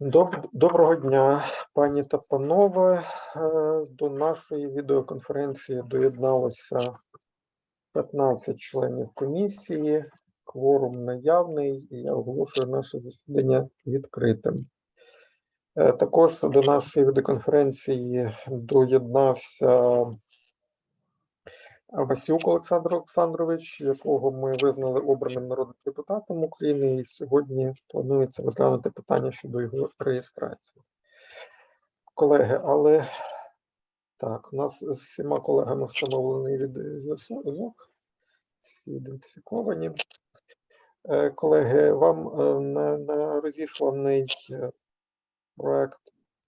Доб- Доброго дня, пані та панове. Е, До нашої відеоконференції доєдналося 15 членів комісії. Кворум наявний, і я оголошую наше засідання відкритим. Е, Також до нашої відеоконференції доєднався Васюк Олександр Олександрович, якого ми визнали обраним народним депутатом України, і сьогодні планується розглянути питання щодо його реєстрації. Колеги, але так, у нас з всіма колегами встановлений відеозв'язок, всі ідентифіковані. Е, Колеги, вам е, на, на розісланий е, проект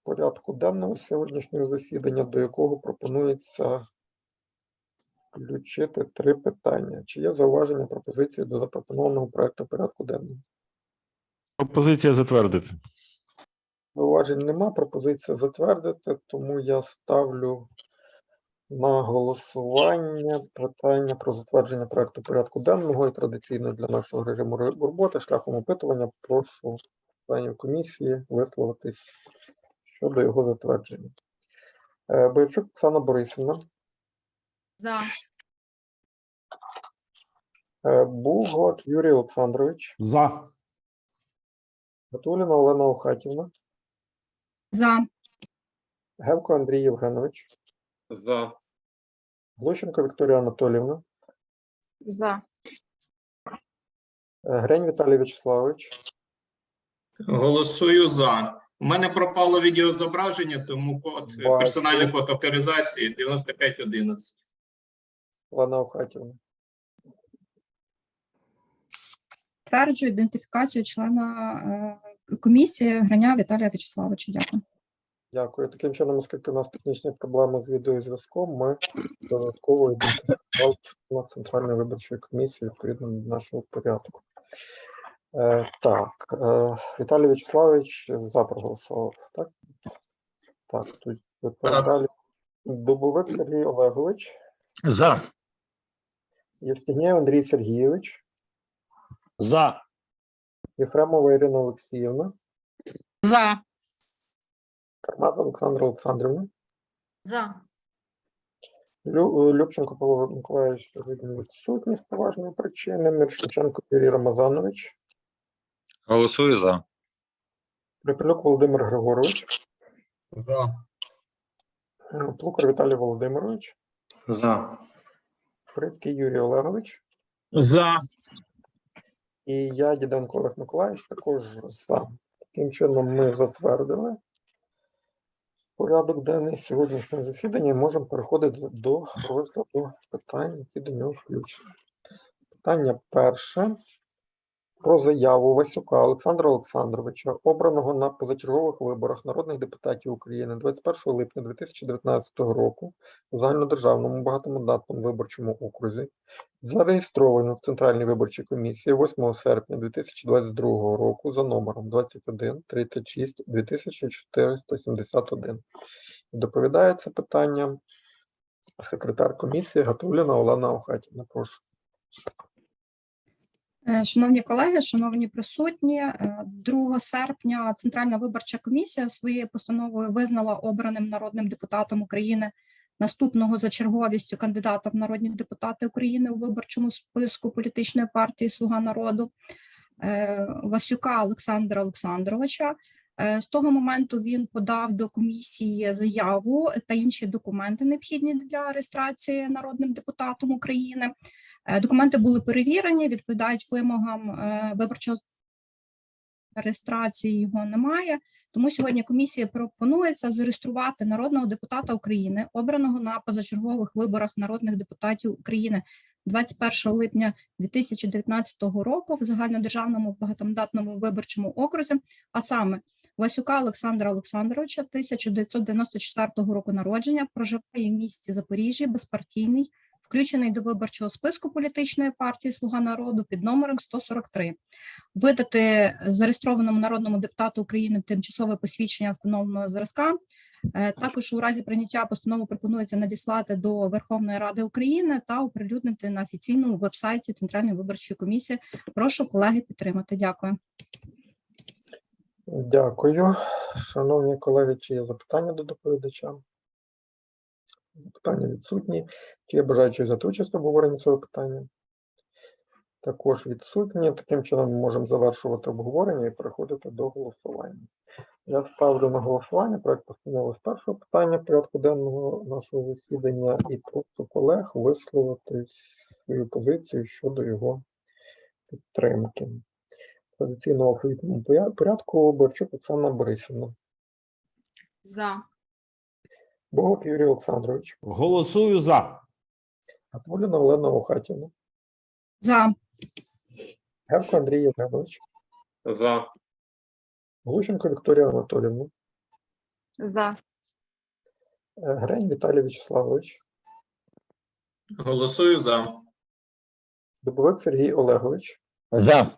порядку денного сьогоднішнього засідання, до якого пропонується включити три питання. Чи є зауваження пропозиції до запропонованого проекту порядку денного? Пропозиція затвердити. Зауважень нема, пропозиція затвердити, тому я ставлю на голосування питання про затвердження проекту порядку денного і традиційно для нашого режиму роботи шляхом опитування. Прошу членів комісії висловитись щодо його затвердження. Е, Бойчук Оксана Борисівна, За. е, Буглак Юрій Олександрович, За. Гатуліна Олена Охатівна, За. Гевко Андрій Євгенович, За. Глущенко Вікторія Анатоліївна, За. е, Грень Віталій Вячеславович, Голосую за. У мене пропало відеозображення, тому код, Бачу. персональний код авторизації 9511. Олена Охатівна. Тверджую ідентифікацію члена е, комісії Граня Віталія Вячеславовича. Дякую. Дякую. Таким чином, оскільки у нас технічні проблеми з відеозв'язком, ми додатково ідентифікували члена Центральної виборчої комісії відповідно до нашого порядку. Е, так, е, Віталій Вячеславович за проголосував, так? Так, тут далі. Дубовик Сергій Олегович, За. Євстігнєв Андрій Сергійович, За. Єфремова Ірина Олексіївна, За. Кармаза Олександра Олександрівна, За. Лю, Любченко Павло Миколаївич сьогодні відсутній з поважної причини. Міршиченко Юрій Рамазанович, Голосую за. Припилюк Володимир Григорович, За. е, Плукар Віталій Володимирович, За. Прицький Юрій Олегович За. і я, Діденко Олег Миколаївич, також за. Таким чином ми затвердили порядок денний сьогоднішнього засідання і можемо переходити до розгляду питань, які до нього включені. Питання перше. Про заяву Васюка Олександра Олександровича, обраного на позачергових виборах народних депутатів України 21 липня 2019 року у загальнодержавному багатомандатному виборчому окрузі, зареєстровано в Центральній виборчій комісії 8 серпня 2022 року за номером 21 36 2471. Доповідає це питання секретар комісії Гатуліна Олена Охатівна. Прошу. Е, Шановні колеги, шановні присутні, е, 2 серпня Центральна виборча комісія своєю постановою визнала обраним народним депутатом України наступного за черговістю кандидата в народні депутати України у виборчому списку політичної партії Слуга народу е, Васюка Олександра Олександровича. Е, З того моменту він подав до комісії заяву та інші документи, необхідні для реєстрації народним депутатом України. Е, Документи були перевірені, відповідають вимогам е, виборчого реєстрації його немає. Тому сьогодні комісія пропонується зареєструвати народного депутата України, обраного на позачергових виборах народних депутатів України 21 липня 2019 року в загальнодержавному багатомандатному виборчому окрузі, а саме Васюка Олександра Олександровича, 1994 року народження, проживає в місті Запоріжжя, безпартійний, включений до виборчого списку політичної партії Слуга народу під номером 143. Видати зареєстрованому народному депутату України тимчасове посвідчення встановленого зразка. Е, Також у разі прийняття постанову пропонується надіслати до Верховної Ради України та оприлюднити на офіційному вебсайті Центральної виборчої комісії. Прошу колеги підтримати. Дякую. Дякую. Шановні колеги, чи є запитання до доповідача? Запитання відсутні. Чи є бажаючі взяти участь в обговоренні цього питання? Також відсутні. Таким чином ми можемо завершувати обговорення і переходити до голосування. Я ставлю на голосування проект постанови з першого питання порядку денного нашого засідання і прошу колег висловити свою позицію щодо його підтримки. Традиційно в порядку Борчук Оксана Борисівна, За. Богов Юрій Олександрович, Голосую за. Атуліна Олена Охатівна, За. Гевко Андрій Євгенович, За. Глущенко Вікторія Анатолівна, За. е, Грень Віталій Вячеславович, Голосую за. Дубовик Сергій Олегович, За.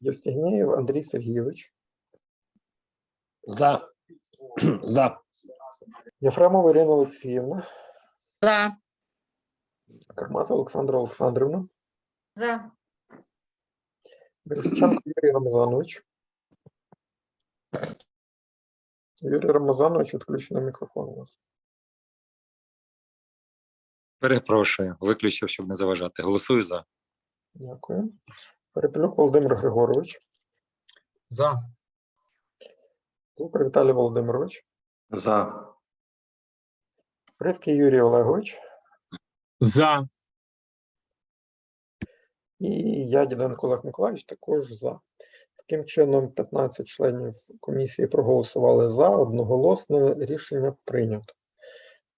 Євстігнєєв Андрій Сергійович, За. За. Єфремова Ірина Олексіївна, За. Кармаза Олександра Олександрівна, За. Бережченко Юрій Рамазанович. Юрій Рамазанович, відключений мікрофон у вас. Перепрошую. Виключив, щоб не заважати. Голосую за. Дякую. Перепелюк Володимир Григорович, За. Лукар Віталій Володимирович, За. Бризький Юрій Олегович За. і я, Діденко Олег Миколаївич, також за. Таким чином, 15 членів комісії проголосували за, одноголосно рішення прийнято.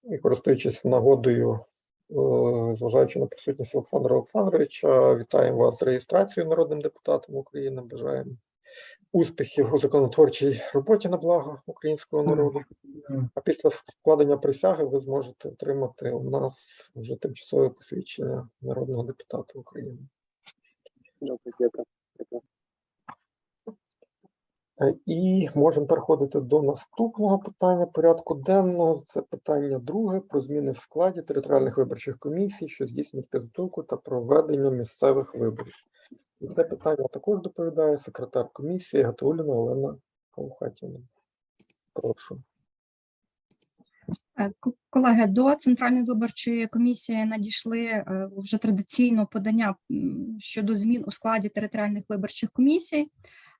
І користуючись нагодою, е, зважаючи на присутність Олександра Олександровича, вітаємо вас з реєстрацією народним депутатом України. Бажаємо успіхів у законотворчій роботі на благо українського народу. А після складення присяги ви зможете отримати у нас вже тимчасове посвідчення народного депутата України. Е, І можемо переходити до наступного питання порядку денного. Це питання друге про зміни в складі територіальних виборчих комісій, що здійснюють підготовку та проведення місцевих виборів. І це питання також доповідає секретар комісії Гатуліна Олена Каухатівна. Прошу. Е, Колеги, до Центральної виборчої комісії надійшли е, вже традиційно подання щодо змін у складі територіальних виборчих комісій.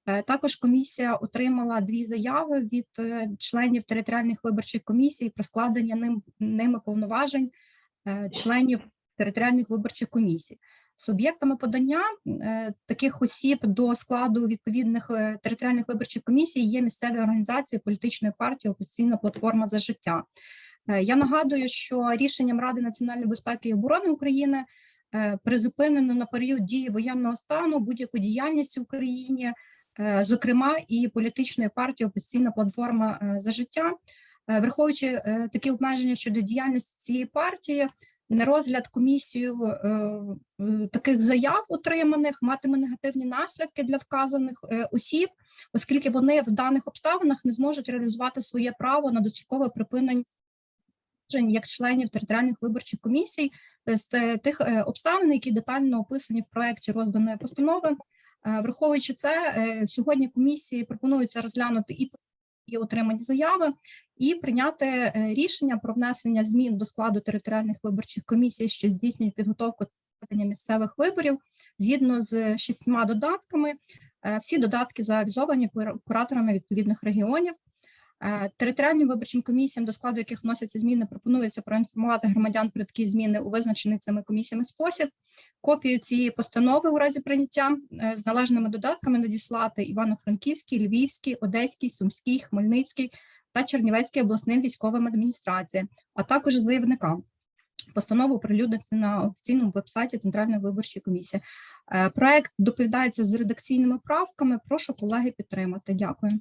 Е, Також комісія отримала дві заяви від членів територіальних виборчих комісій про складення ним, ними повноважень членів територіальних виборчих комісій. Суб'єктами подання е, таких осіб до складу відповідних е, територіальних виборчих комісій є місцеві організації політичної партії Опозиційна платформа за життя. Е, Я нагадую, що рішенням Ради національної безпеки і оборони України призупинено на період дії воєнного стану будь-яку діяльність в Україні, зокрема і політичної партії Опозиційна платформа за життя, враховуючи такі обмеження щодо діяльності цієї партії. На розгляд комісію е, е, таких заяв отриманих матиме негативні наслідки для вказаних е, осіб, оскільки вони в даних обставинах не зможуть реалізувати своє право на дострокове припинення як членів територіальних виборчих комісій з тих обставин, які детально описані в проекті розданої постанови. Враховуючи це, сьогодні комісії пропонується розглянути і і отримані заяви, і прийняти е, рішення про внесення змін до складу територіальних виборчих комісій, що здійснюють підготовку проведення місцевих виборів, згідно з шістьма додатками. Е, Всі додатки завізовані кура- кураторами відповідних регіонів. Е, Територіальним виборчим комісіям, до складу яких вносяться зміни, пропонується проінформувати громадян про такі зміни у визначений цими комісіями спосіб. Копію цієї постанови у разі прийняття е, з належними додатками надіслати Івано-Франківський, Львівський, Одеський, Сумський, Хмельницький та Чернівецький обласним військовим адміністраціям, а також заявникам. Постанову оприлюднити на офіційному вебсайті Центральної виборчої комісії. Е, Проект доповідається з редакційними правками. Прошу колеги підтримати. Дякую.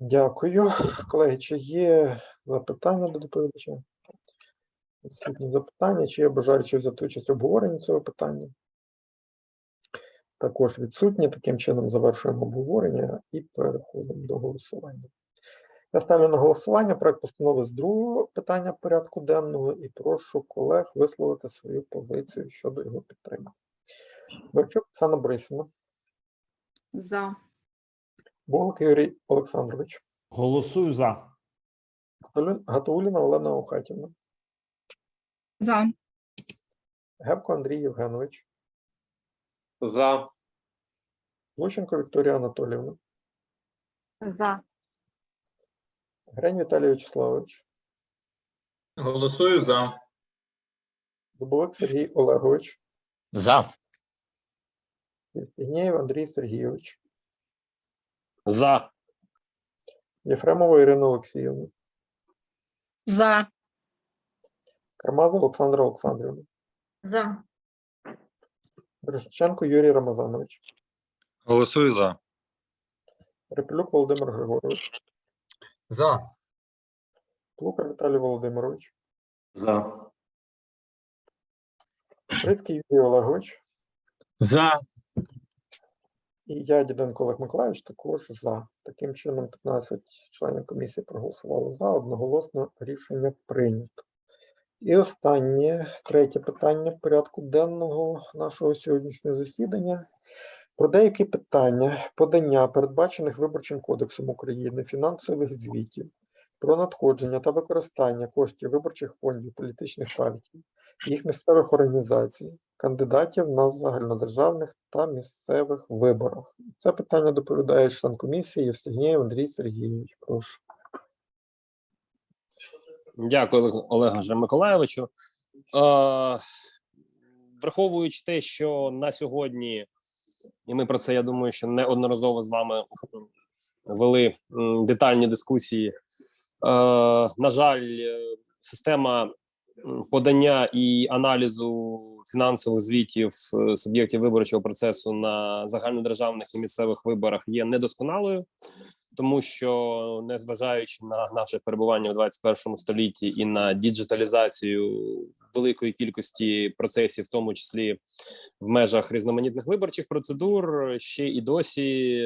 Дякую. Колеги, чи є запитання до доповідача? Відсутні запитання, чи є бажаючі взяти участь в обговоренні цього питання? Також відсутні. Таким чином завершуємо обговорення і переходимо до голосування. Я ставлю на голосування проект постанови з другого питання порядку денного і прошу колег висловити свою позицію щодо його підтримки. Борчук Оксана Борисівна, За. Болик Юрій Олександрович, Голосую за. Гатулі- Гатуліна Олена Охатівна, За. Гевко Андрій Євгенович, За. Лущенко Вікторія Анатоліївна, За. Грень Віталій Вячеславович, Голосую за. Дубовик Сергій Олегович, За. Євгенієв Андрій Сергійович, За. Єфремова Ірина Олексіївна, За. Кармаза Олександра Олександрівна, За. Бережченко Юрій Рамазанович, Голосую за. Репелюк Володимир Григорович, За. Плукар Віталій Володимирович, За. Прицький Юрій Олегович За. І я, Діденко Олег Миколаївич, також за. Таким чином, 15 членів комісії проголосували за, одноголосно рішення прийнято. І останнє, третє питання в порядку денного нашого сьогоднішнього засідання. Про деякі питання подання, передбачених Виборчим кодексом України, фінансових звітів, про надходження та використання коштів виборчих фондів політичних партій, їх місцевих організацій, кандидатів на загальнодержавних та місцевих виборах. Це питання доповідає член комісії Євстігнєєв Андрій Сергійович. Прошу. Дякую, Олег- Олеже Миколайовичу. Е, враховуючи те, що на сьогодні, і ми про це, я думаю, що неодноразово з вами вели детальні дискусії. Е, на жаль, система подання і аналізу фінансових звітів е, суб'єктів виборчого процесу на загальнодержавних і місцевих виборах є недосконалою тому що незважаючи на наше перебування у 21 столітті і на діджиталізацію великої кількості процесів, в тому числі в межах різноманітних виборчих процедур, ще і досі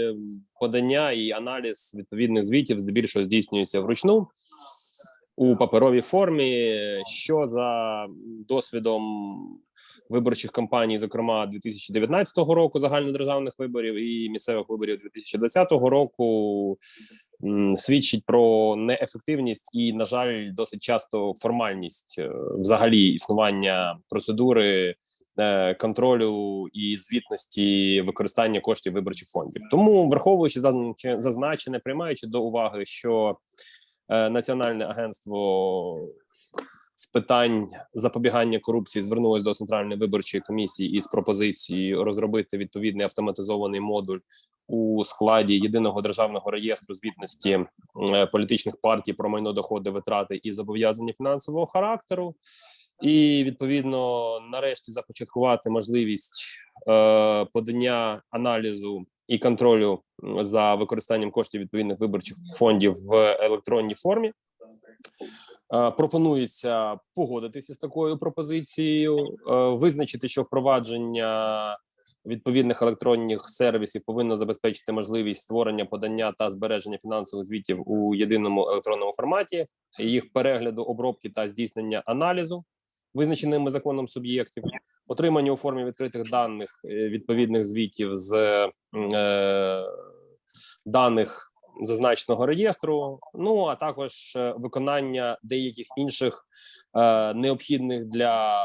подання і аналіз відповідних звітів здебільшого здійснюється вручну у паперовій формі, що за досвідом виборчих кампаній, зокрема 2019 року загальнодержавних виборів і місцевих виборів 2020 року, свідчить про неефективність і, на жаль, досить часто формальність е, взагалі існування процедури. е, Контролю і звітності використання коштів виборчих фондів, тому враховуючи зазначене, приймаючи до уваги, що Національне агентство з питань запобігання корупції звернулось до центральної виборчої комісії із пропозицією розробити відповідний автоматизований модуль у складі єдиного державного реєстру звітності е, політичних партій про майно доходи, витрати і зобов'язання фінансового характеру. І відповідно нарешті започаткувати можливість е, подання аналізу і контролю за використанням коштів відповідних виборчих фондів в електронній формі. Е, Пропонується погодитися з такою пропозицією, е, визначити, що впровадження відповідних електронних сервісів повинно забезпечити можливість створення подання та збереження фінансових звітів у єдиному електронному форматі, їх перегляду, обробки та здійснення аналізу, визначеними законом суб'єктів, отримання у формі відкритих даних е, відповідних звітів з е, даних зазначеного реєстру. Ну а також е, виконання деяких інших е, необхідних для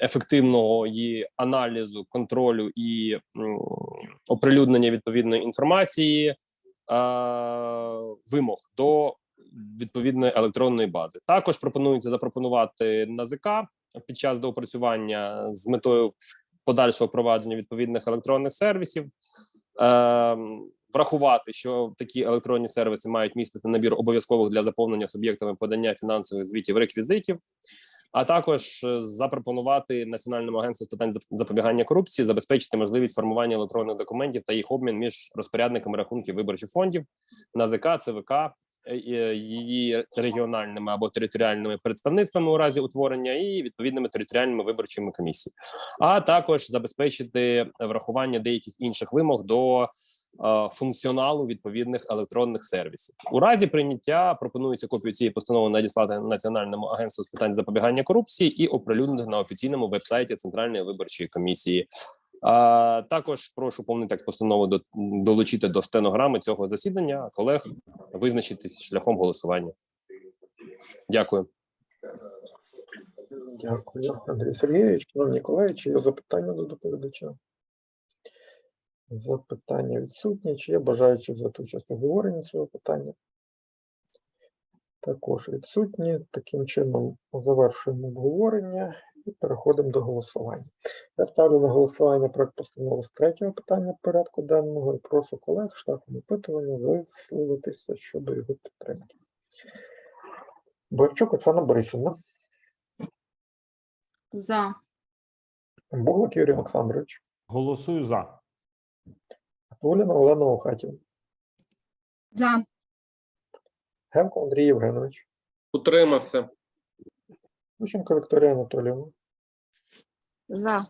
ефективного її аналізу, контролю і м, оприлюднення відповідної інформації. е, Вимог до відповідної електронної бази також пропонується запропонувати НАЗК під час доопрацювання з метою подальшого впровадження відповідних електронних сервісів. Ем, врахувати, що такі електронні сервіси мають містити набір обов'язкових для заповнення суб'єктами подання фінансових звітів реквізитів, а також е, запропонувати Національному агентству з питань запобігання корупції забезпечити можливість формування електронних документів та їх обмін між розпорядниками рахунків виборчих фондів, НАЗК, ЦВК, е, е, її регіональними або територіальними представництвами у разі утворення і відповідними територіальними виборчими комісіями, а також забезпечити врахування деяких інших вимог до е, функціоналу відповідних електронних сервісів. У разі прийняття пропонується копію цієї постанови надіслати Національному агентству з питань запобігання корупції і оприлюднити на офіційному вебсайті Центральної виборчої комісії. А також прошу повний текст постанови до, долучити до стенограми цього засідання, колег визначитись шляхом голосування. Дякую. Дякую, Андрій Сергійович. Шановні колеги, чи є запитання до доповідача? Запитання відсутні. Чи є бажаючі взяти участь у обговоренні цього питання? Також відсутні. Таким чином завершуємо обговорення і переходимо до голосування. Я ставлю на голосування проект постанови з третього питання порядку денного і прошу колег шляхом опитування висловитися щодо його підтримки. Бойчук Оксана Борисівна. За. Буглак Юрій Олександрович, Голосую за. Гуліна Олена Охатів, За. Гемко Андрій Євгенович, Утримався. Лущенко Вікторія Анатоліївна, За.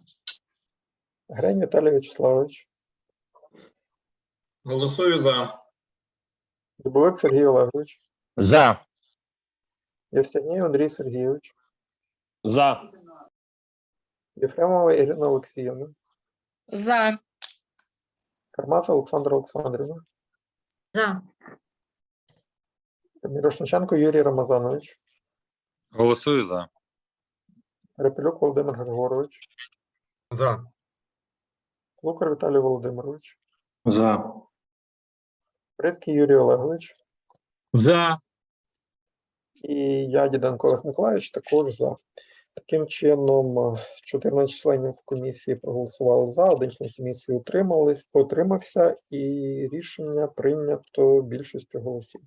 Грень Віталій Вячеславович, Голосую за. Дубовик Сергій Олегович, За. Євстігнєв Андрій Сергійович, За. Єфремова Ірина Олексіївна, За. Кармаса Олександра Олександрівна, За. Мірошниченко Юрій Рамазанович, Голосую за. Репелюк Володимир Григорович, За. Лукар Віталій Володимирович, За. Брицький Юрій Олегович За. і я, Діденко Олег Миколаївич, також за. Таким чином, е, 14 членів комісії проголосували за, один член комісії утримались, утримався, і рішення прийнято більшістю голосів.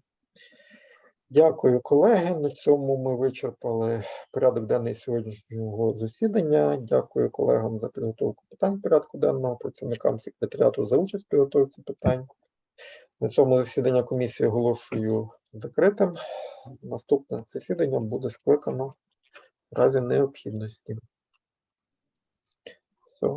Дякую, колеги. На цьому ми вичерпали порядок денний сьогоднішнього засідання. Дякую колегам за підготовку питань порядку денного, працівникам секретаріату за участь в підготовці питань. На цьому засідання комісії оголошую закритим. Наступне засідання буде скликано в разі необхідності.